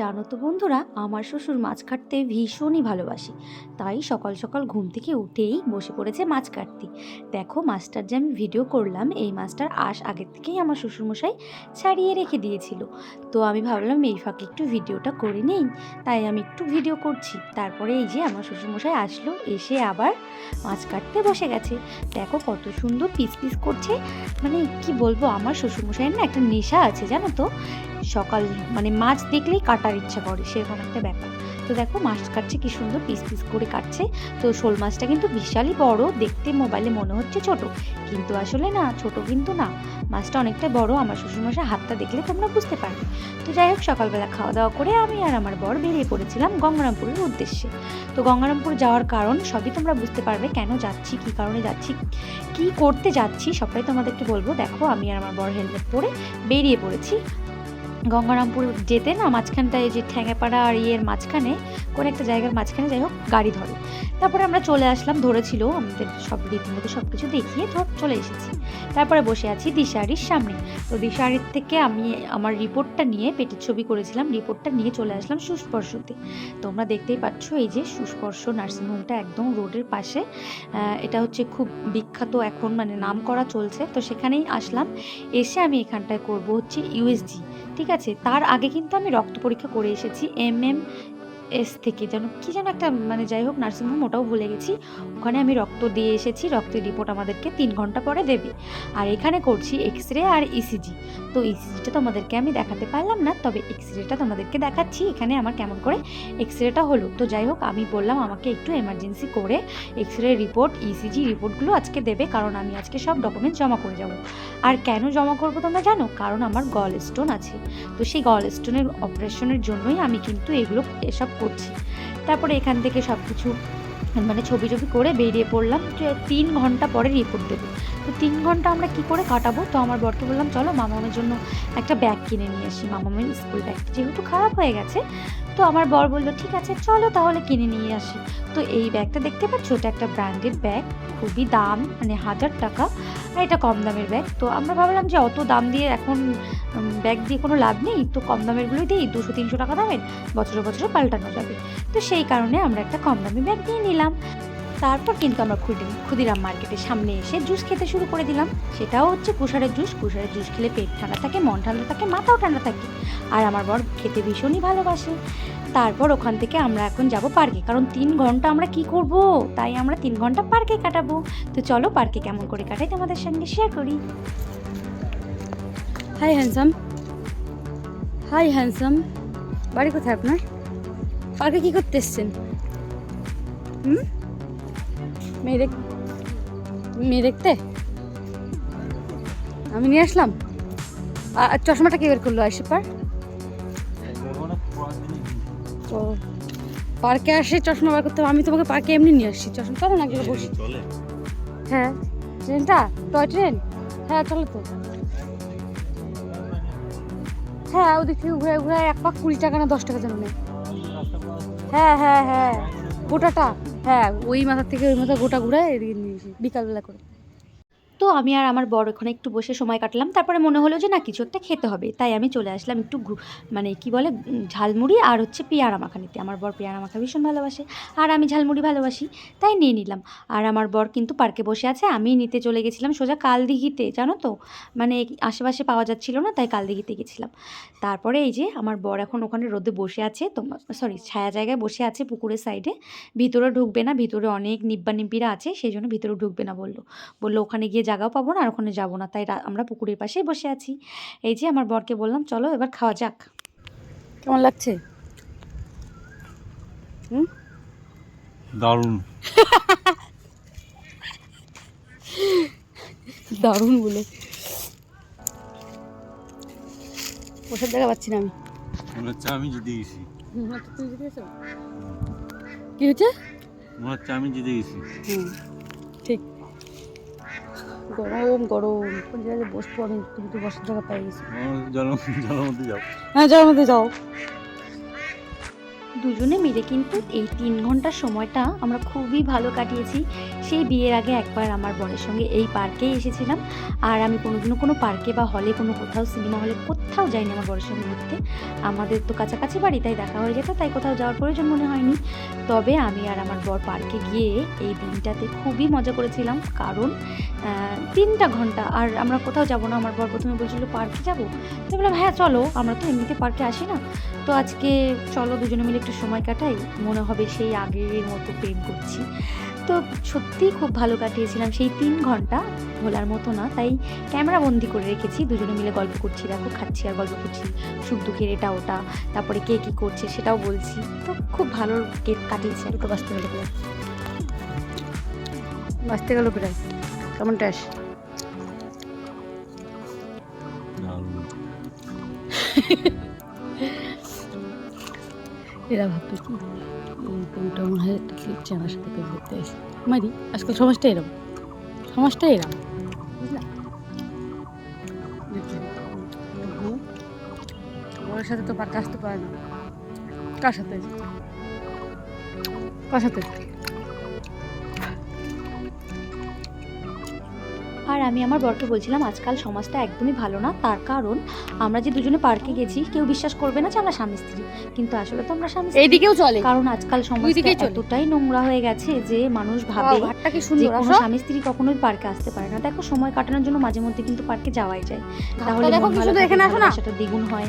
জানো তো বন্ধুরা, আমার শ্বশুর মাছ কাটতে ভীষণই ভালোবাসি। তাই সকাল সকাল ঘুম থেকে উঠেই বসে পড়েছে মাছ কাটতে। দেখো মাছটার যে আমি ভিডিও করলাম, এই মাছটার আশ আগের থেকেই আমার শ্বশুরমশাই ছাড়িয়ে রেখে দিয়েছিল। তো আমি ভাবলাম, এই ফাঁকে একটু ভিডিওটা করে নেই। তাই আমি একটু ভিডিও করছি। তারপরে এই যে আমার শ্বশুরমশাই আসলো, এসে আবার মাছ কাটতে বসে গেছে। দেখো কত সুন্দর পিস পিস করছে। মানে কি বলব, আমার শ্বশুরমশাইয়ের না একটা নেশা আছে, জানো তো? সকাল মানে মাছ দেখলেই কাটার ইচ্ছা করে, সেরকম একটা ব্যাপার। তো দেখো, মাছ কাটছে, কি সুন্দর পিস পিস করে কাটছে। তো শোল মাছটা কিন্তু বিশালই বড়, দেখতে মোবাইলে মনে হচ্ছে ছোট। কিন্তু আসলে না, ছোট কিন্তু না। মাছটা অনেকটা বড়, আমার শ্বশুরমশাই হাতটা দেখলে তোমরা বুঝতে পারবে। তো যাই হোক, সকালবেলা খাওয়া দাওয়া করে আমি আর আমার বর বেরিয়ে পড়েছিলাম গঙ্গারামপুরের উদ্দেশ্যে। তো গঙ্গারামপুর যাওয়ার কারণ সবই তোমরা বুঝতে পারবে, কেন যাচ্ছি, কি কারণে যাচ্ছি, কি করতে যাচ্ছি, সবটাই তোমাদেরকে বলব। দেখো, আমি আর আমার বর হেলমেট পরে বেরিয়ে পড়েছি। গঙ্গারামপুর যেতে না মাঝখানটায় যে ঠ্যাঙাপাড়া আর ইয়ের মাঝখানে, কোন একটা জায়গার মাঝখানে যাই হোক, গাড়ি ধরে। তারপরে আমরা চলে আসলাম, ধরেছিল, আমাদের সব রীতিমতো সব কিছু দেখিয়ে ধর, চলে এসেছি। তারপরে বসে আছি দিশাহারির সামনে। তো দিশাহারির থেকে আমি আমার রিপোর্টটা নিয়ে, পেটের ছবি করেছিলাম, রিপোর্টটা নিয়ে চলে আসলাম সুস্পর্শতে। তোমরা দেখতেই পাচ্ছ এই যে সুস্পর্শ নার্সিংহোমটা একদম রোডের পাশে। এটা হচ্ছে খুব বিখ্যাত এখন মানে নাম করা চলছে। তো সেখানেই আসলাম। এসে আমি এখানটায় করব হচ্ছে ইউএসজি ঠিক আছে তার আগে কিন্তু আমি রক্ত পরীক্ষা করে এসেছি এম এম এস থেকে যেন, কি যেন একটা মানে যাই হোক, নার্সিংহোম, ওটাও ভুলে গেছি। ওখানে আমি রক্ত দিয়ে এসেছি, রক্তের রিপোর্ট আমাদেরকে তিন ঘণ্টা পরে দেবে। আর এখানে করছি এক্স রে আর ইসিজি তো ইসিজিটা তোমাদেরকে আমি দেখাতে পারলাম না, তবে এক্স রেটা তোমাদেরকে দেখাচ্ছি। এখানে আমার কেমন করে এক্স রেটা হলো। তো যাই হোক, আমি বললাম আমাকে একটু এমার্জেন্সি করে এক্স রে রিপোর্ট ইসিজি রিপোর্টগুলো আজকে দেবে, কারণ আমি আজকে সব ডকুমেন্ট জমা করে যাব। আর কেন জমা করব তোমরা জানো? কারণ আমার গল স্টোন আছে। তো সেই গল স্টোনের অপারেশনের জন্যই আমি কিন্তু এগুলো, এসব করছি। তারপরে এখান থেকে সব কিছু মানে ছবি টবি করে বেরিয়ে পড়লাম। তিন ঘণ্টা পরে রিপোর্ট দেবে। তো তিন ঘণ্টা আমরা কি করে কাটাবো? তো আমার বরকে বললাম, চলো মামামের জন্য একটা ব্যাগ কিনে নিয়ে আসি। মামামের স্কুল ব্যাগটা যেহেতু খারাপ হয়ে গেছে, তো আমার বর বলল, ঠিক আছে, চলো তাহলে কিনে নিয়ে আসি। তো এই ব্যাগটা দেখতে পাচ্ছ? এটা একটা ব্র্যান্ডেড ব্যাগ খুবই দাম মানে হাজার টাকা, আর এটা কম দামের ব্যাগ তো আমরা ভাবলাম যে অত দাম দিয়ে এখন ব্যাগ দিয়ে কোনো লাভ নেই? তো কম দামেরগুলোই দিই, দুশো, তিনশো টাকা দামের, বছরে বছরে পাল্টানো যাবে। তো সেই কারণে আমরা একটা কম দামি ব্যাগ নিয়ে নিলাম। তারপর কিন্তু আমরা ক্ষুদি ক্ষুদিরাম মার্কেটের সামনে এসে জুস খেতে শুরু করে দিলাম। সেটাও হচ্ছে কুষারের জুস। কুষারের জুস খেলে পেট ঠান্ডা থাকে, মন ঠান্ডা থাকে, মাথাও ঠান্ডা থাকে। আর আমার বর খেতে ভীষণই ভালোবাসে। তারপর ওখান থেকে আমরা এখন যাব পার্কে। কারণ তিন ঘণ্টা আমরা কি করব? তাই আমরা তিন ঘণ্টা পার্কে কাটাবো। তো চলো পার্কে কেমন করে কাটাই তোমাদের সঙ্গে শেয়ার করি। হাই হ্যান্ডসাম হাই হ্যান্ডসাম বাড়ি কোথায় আপনার? পার্কে কী করতে এসছেন? হুম? মেয়ে দেখ মেয়ে দেখতে আমি নিয়ে আসলাম। আর চশমাটা কে বের করল, আইসে পার? তো পার্কে আসে চশমা বার করতে। আমি তোমাকে পার্কে এমনি নিয়ে আসছি। চশমা চলো না বসি। হ্যাঁ ট্রেনটা? Toy train? হ্যাঁ চলো তো। হ্যাঁ ওদিক থেকে ঘুরে ঘুরে এক পাক কুড়ি টাকা না দশ টাকা যেন হ্যাঁ হ্যাঁ হ্যাঁ গোটাটা। হ্যাঁ ওই মাথার থেকে ওই মাথা গোটা ঘুরে এদিকে নিয়েছি বিকালবেলা করে। তো আমি আর আমার বড় ওখানে একটু বসে সময় কাটলাম। তারপরে মনে হলো যে, না, কিছু একটা খেতে হবে। তাই আমি চলে আসলাম একটু মানে কি বলে ঝালমুড়ি আর হচ্ছে পেয়ারা মাখা নিতে আমার বর পেয়ারা মাখা ভীষণ ভালোবাসে। আর আমি ঝালমুড়ি ভালোবাসি, তাই নিয়ে নিলাম। আর আমার বর কিন্তু পার্কে বসে আছে, আমি নিতে চলে গেছিলাম সোজা কালদিঘিতে, জানো তো? মানে আশেপাশে পাওয়া যাচ্ছিল না, তাই কালদিঘিতে গেছিলাম। তারপরে এই যে, আমার বর এখন ওখানে রোদে বসে আছে তোমার সরি ছায়া জায়গায় বসে আছে পুকুরের সাইডে। ভিতরে ঢুকবে না, ভিতরে অনেক নিব্বা নিব্বিরা আছে, সেই জন্য ভিতরে ঢুকবে না বলল। বলল, ওখানে গিয়ে জায়গাও পাবো না আর ওখানে যাব না। তাই আমরা পুকুরের পাশেই বসে আছি। এই যে আমার বরকে বললাম চলো এবার খাওয়া যাক। কেমন লাগছে? দারুণ। দারুণ বলে। বসার জায়গা পাচ্ছি না আমি। মনে হচ্ছে আমি জিতে গেছি। তুমি জিতে গেছো? কি হচ্ছে? মনে হচ্ছে আমি জিতে গেছি। হুম। গরম গরম। কোন জায়গায় বসবো আমি তুমি তো বসার জায়গা পাই গেছি। জলের মধ্যে যাও। হ্যাঁ যাও মধ্যে যাও। দুজনে মিলে কিন্তু এই তিন ঘণ্টার সময়টা আমরা খুবই ভালো কাটিয়েছি। সেই বিয়ের আগে একবার আমার বরের সঙ্গে এই পার্কেই এসেছিলাম। আর আমি কোনোদিনও কোনো পার্কে বা হলে কোনো কোথাও সিনেমা হলে কোথাও যাইনি আমার বরের সঙ্গে ঘুরতে। আমাদের তো কাছাকাছি বাড়ি তাই দেখা হয়ে যেত তাই কোথাও যাওয়ার প্রয়োজন মনে হয়নি। তবে আমি আর আমার বর পার্কে গিয়ে এই দিনটাতে খুবই মজা করেছিলাম। কারণ তিনটা ঘণ্টা। আর আমরা কোথাও যাব না, আমার বর প্রথমে বলছিল পার্কে যাব। তো বললাম হ্যাঁ চলো, আমরা তো এমনিতে পার্কে আসি না। তো আজকে চলো দুজনে মিলে একটু সময় কাটাই, মনে হবে সেই আগের মতো প্রেম করছি। তো সত্যিই খুব ভালো কাটিয়েছিলাম সেই তিন ঘণ্টা, ভোলার মতো না, তাই ক্যামেরা বন্দি করে রেখেছি, দুজনে মিলে গল্প করছি, দেখো, খাচ্ছি আর গল্প করছি, সুখ দুঃখের এটা ওটা, তারপরে কে কী করছে সেটাও বলছি। তো খুব ভালো কেক কাটিয়েছে। দুটো বাঁচতে গেল বাঁচতে গেল প্রায়। কেমন দারুণ এরা ভাবতো কি এই প্রেমটা মনে হয় একটা লিখছে আমার সাথে প্রেম করতে এসে। মারি আজকাল সমাজটা এরম। সমাজটা বুঝলা ওর সাথে তো পার্কে আসতে পারে না। কার সাথে? কার সাথে? আর আমি আমার বরকে বলছিলাম আজকাল সমাজটা একদমই ভালো না। তার কারণ আমরা যে দুজনে পার্কে গেছি কেউ বিশ্বাস করবে না যে আমরা স্বামী স্ত্রী। কিন্তু আসলে তো আমরা স্বামী স্ত্রী। এইদিকেও চলে। কারণ আজকাল সমাজটা এতটাই নোংরা হয়ে গেছে যে মানুষ ভাবে কি সুন্দর। কোনো স্বামী স্ত্রী কখনোই পার্কে আসতে পারে না। দেখো সময় কাটানোর জন্য মাঝে মধ্যে কিন্তু পার্কে যাওয়াই যায়। তাহলে ভালোবাসাটা দ্বিগুণ হয়।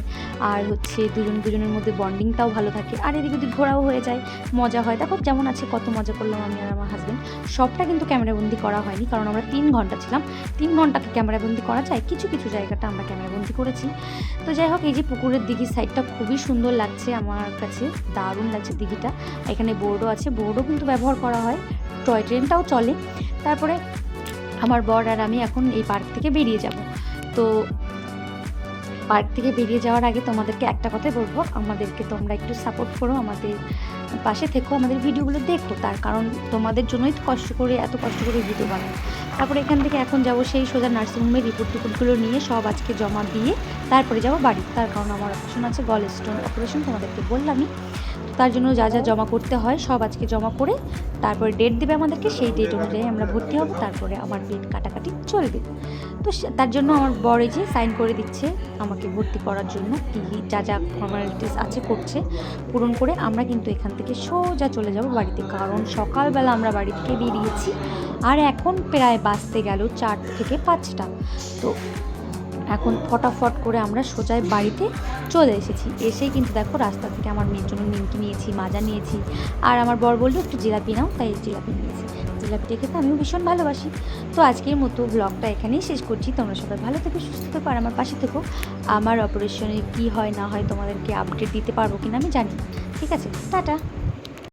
আর হচ্ছে দুজন দুজনের মধ্যে বন্ডিংটাও ভালো থাকে। আর এদিকে ওদিক ঘোরাও হয়ে যায় মজা হয়। দেখো যেমন আছে কত মজা করলাম আমি আর আমার হাজবেন্ড সবটা কিন্তু ক্যামেরাবন্দি করা হয়নি কারণ আমরা তিন ঘণ্টা ছিলাম। তিন ঘন্টাকে ক্যামেরাবন্দি করা যায়। কিছু কিছু জায়গাটা আমরা ক্যামেরাবন্দি করেছি। তো যাই হোক, এই যে পুকুরের দিঘির সাইডটা খুবই সুন্দর লাগছে আমার কাছে। দারুণ লাগছে দিঘিটা। এখানে বোর্ডও আছে। বোর্ডও কিন্তু ব্যবহার করা হয়। টয় ট্রেনটাও চলে। তারপরে আমার বর আর আমি এখন এই পার্ক থেকে বেরিয়ে যাব। তো পার্ক থেকে বেরিয়ে যাওয়ার আগে তোমাদেরকে একটা কথাই বলব। আমাদেরকে তোমরা একটু সাপোর্ট করো, আমাদের পাশে থেকো, আমাদের ভিডিওগুলো দেখো। তার কারণ তোমাদের জন্যই তো কষ্ট করে, এত কষ্ট করে ভিডিও বানাই। তারপর এখান থেকে এখন যাব সেই সোজা নার্সিংহোমের রিপোর্ট টিপোর্টগুলো নিয়ে সব আজকে জমা দিয়ে তারপরে যাব বাড়ি। তার কারণ আমার অপারেশন আছে গল স্টোন অপারেশন তোমাদেরকে বললামই। তার জন্য যা যা জমা করতে হয় সব আজকে জমা করে তারপরে ডেট দেবে আমাদেরকে, সেই ডেট অনুযায়ী আমরা ভর্তি হব, তারপরে আমার ডেট কাটাকাটি চলবে। তো তার জন্য আমার বড় যে সাইন করে দিচ্ছে আমাকে ভর্তি করার জন্য, কী কী যা যা ফর্মালিটিস আছে করছে, পূরণ করে আমরা কিন্তু এখান থেকে সোজা চলে যাব বাড়িতে। কারণ সকালবেলা আমরা বাড়ি থেকে বেরিয়েছি, আর এখন প্রায় বাজতে গেল চার থেকে পাঁচটা। তো এখন ফটাফট করে আমরা সোজাই বাড়িতে চলে এসেছি। এসেই কিন্তু দেখো রাস্তা থেকে আমার মেয়ের জন্য নিমকি নিয়েছি, মাজা নিয়েছি। আর আমার বর বলল, একটু জিলাপি নাও। তাই জিলাপি নিয়েছি। জিলাপিটা খেতে আমিও ভীষণ ভালোবাসি। তো আজকের মতো ব্লগটা এখানেই শেষ করছি। তোমরা সবাই ভালো থেকো, সুস্থ থেকো আর আমার পাশে থেকো। আমার অপারেশনে কী হয়, না হয় তোমাদেরকে আপডেট দিতে পারব কিনা আমি জানি ঠিক আছে, টাটা।